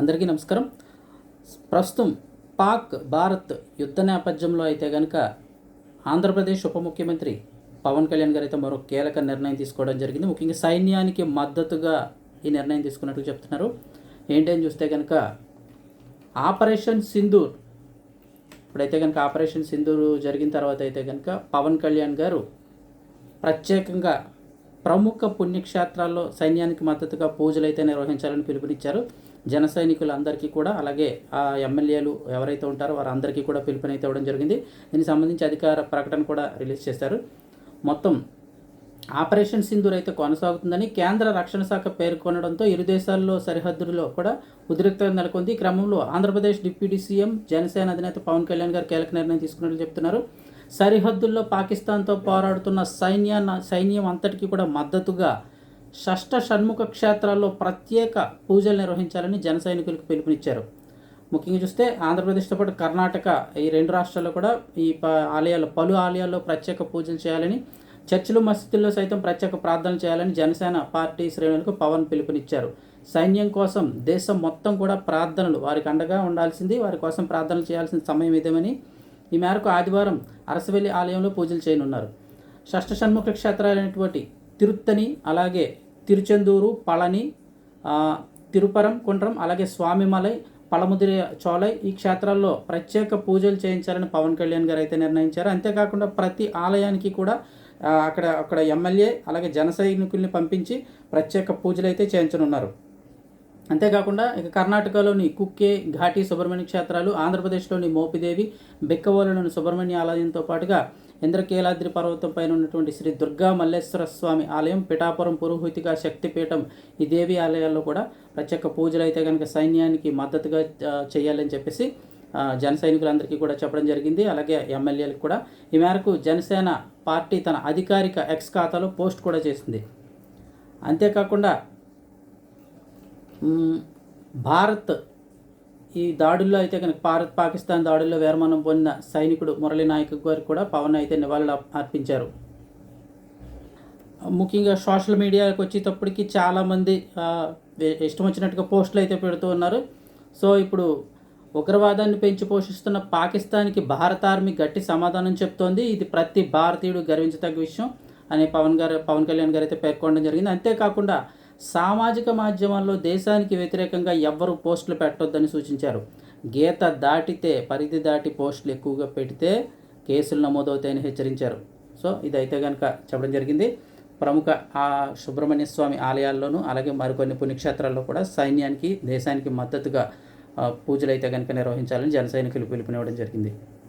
అందరికీ నమస్కారం. ప్రస్తుతం పాక్ భారత్ యుద్ధ నేపథ్యంలో అయితే కనుక ఆంధ్రప్రదేశ్ ఉప ముఖ్యమంత్రి పవన్ కళ్యాణ్ గారు అయితే మరో కీలక నిర్ణయం తీసుకోవడం జరిగింది. ముఖ్యంగా సైన్యానికి మద్దతుగా ఈ నిర్ణయం తీసుకున్నట్లు చెప్తున్నారు. ఏంటని చూస్తే కనుక ఆపరేషన్ సింధూర్ ఇప్పుడైతే కనుక ఆపరేషన్ సింధూర్ జరిగిన తర్వాత అయితే కనుక పవన్ కళ్యాణ్ గారు ప్రత్యేకంగా ప్రముఖ పుణ్యక్షేత్రాల్లో సైన్యానికి మద్దతుగా పూజలు అయితే నిర్వహించాలని పిలుపునిచ్చారు. జన సైనికులందరికీ కూడా అలాగే ఆ ఎమ్మెల్యేలు ఎవరైతే ఉంటారో వారందరికీ కూడా పిలుపునైతే ఇవ్వడం జరిగింది. దీనికి సంబంధించి అధికార ప్రకటన కూడా రిలీజ్ చేశారు. మొత్తం ఆపరేషన్ సింధూర్ అయితే కొనసాగుతుందని కేంద్ర రక్షణ శాఖ పేర్కొనడంతో ఇరు దేశాల్లో సరిహద్దుల్లో కూడా ఉద్రిక్తత నెలకొంది. ఈ క్రమంలో ఆంధ్రప్రదేశ్ డిప్యూటీ సీఎం జనసేన అధినేత పవన్ కళ్యాణ్ గారు కీలక నిర్ణయం తీసుకున్నట్లు చెప్తున్నారు. సరిహద్దుల్లో పాకిస్తాన్తో పోరాడుతున్న సైన్యాన్ని సైన్యం అంతటికీ కూడా మద్దతుగా షష్ట షణ్ముఖ క్షేత్రాల్లో ప్రత్యేక పూజలు నిర్వహించాలని జన సైనికులకు పిలుపునిచ్చారు. ముఖ్యంగా చూస్తే ఆంధ్రప్రదేశ్తో పాటు కర్ణాటక ఈ రెండు రాష్ట్రాల్లో కూడా ఈ ప ఆలయాల్లో పలు ఆలయాల్లో ప్రత్యేక పూజలు చేయాలని చర్చిలు మసీదుల్లో సైతం ప్రత్యేక ప్రార్థనలు చేయాలని జనసేన పార్టీ శ్రేణులకు పవన్ పిలుపునిచ్చారు. సైన్యం కోసం దేశం మొత్తం కూడా ప్రార్థనలు వారికి అండగా ఉండాల్సింది వారి కోసం ప్రార్థనలు చేయాల్సిన సమయం ఇదేమని ఈ మేరకు ఆదివారం అరసవెల్లి ఆలయంలో పూజలు చేయనున్నారు. షష్ఠషణ్ముఖ క్షేత్రాలైనటువంటి తిరుత్తని అలాగే తిరుచెందూరు పళని తిరుపరం కుండ్రం అలాగే స్వామిమలై పలముదిరి చోలై ఈ క్షేత్రాల్లో ప్రత్యేక పూజలు చేయించాలని పవన్ కళ్యాణ్ గారు అయితే నిర్ణయించారు. అంతేకాకుండా ప్రతి ఆలయానికి కూడా అక్కడ అక్కడ ఎమ్మెల్యే అలాగే జన సైనికుల్ని పంపించి ప్రత్యేక పూజలు అయితే చేయించనున్నారు. అంతేకాకుండా ఇక కర్ణాటకలోని కుక్కే ఘాటి సుబ్రహ్మణ్య క్షేత్రాలు ఆంధ్రప్రదేశ్లోని మోపిదేవి బెక్కవోలులోని సుబ్రహ్మణ్య ఆలయంతో పాటుగా ఇంద్రకీలాద్రి పర్వతం పైన ఉన్నటువంటి శ్రీ దుర్గా మల్లేశ్వర స్వామి ఆలయం పిఠాపురం పురోహితిగా శక్తిపీఠం ఈ దేవి ఆలయాల్లో కూడా ప్రత్యేక పూజలు అయితే కనుక సైన్యానికి మద్దతుగా చేయాలని చెప్పేసి జన సైనికులందరికీ కూడా చెప్పడం జరిగింది. అలాగే ఎమ్మెల్యేలకు కూడా ఈ మేరకు జనసేన పార్టీ తన అధికారిక ఎక్స్ ఖాతాలో పోస్ట్ కూడా చేసింది. అంతేకాకుండా భారత్. ఈ దాడుల్లో అయితే కనుక భారత్ పాకిస్తాన్ దాడుల్లో వీరమరణం పొందిన సైనికుడు మురళీ నాయక్ గారు కూడా పవన్ అయితే నివాళులు అర్పించారు. ముఖ్యంగా సోషల్ మీడియాకి వచ్చేటప్పటికి చాలామంది ఇష్టం వచ్చినట్టుగా పోస్టులు అయితే పెడుతూ ఉన్నారు. సో ఇప్పుడు ఉగ్రవాదాన్ని పెంచి పోషిస్తున్న పాకిస్తాన్కి భారత ఆర్మీ గట్టి సమాధానం చెప్తోంది. ఇది ప్రతి భారతీయుడు గర్వించదగ్గ విషయం అని పవన్ గారు పవన్ కళ్యాణ్ గారు అయితే పేర్కొనడం జరిగింది. అంతేకాకుండా సామాజిక మాధ్యమాల్లో దేశానికి వ్యతిరేకంగా ఎవ్వరూ పోస్టులు పెట్టొద్దని సూచించారు. గీత దాటితే పరిధి దాటి పోస్టులు ఎక్కువగా పెడితే కేసులు నమోదవుతాయని హెచ్చరించారు. సో ఇదైతే కనుక చెప్పడం జరిగింది. ప్రముఖ ఆ సుబ్రహ్మణ్య స్వామి ఆలయాల్లోనూ అలాగే మరికొన్ని పుణ్యక్షేత్రాల్లో కూడా సైన్యానికి దేశానికి మద్దతుగా పూజలు అయితే కనుక నిర్వహించాలని జనసైనికులు పిలుపునివ్వడం జరిగింది.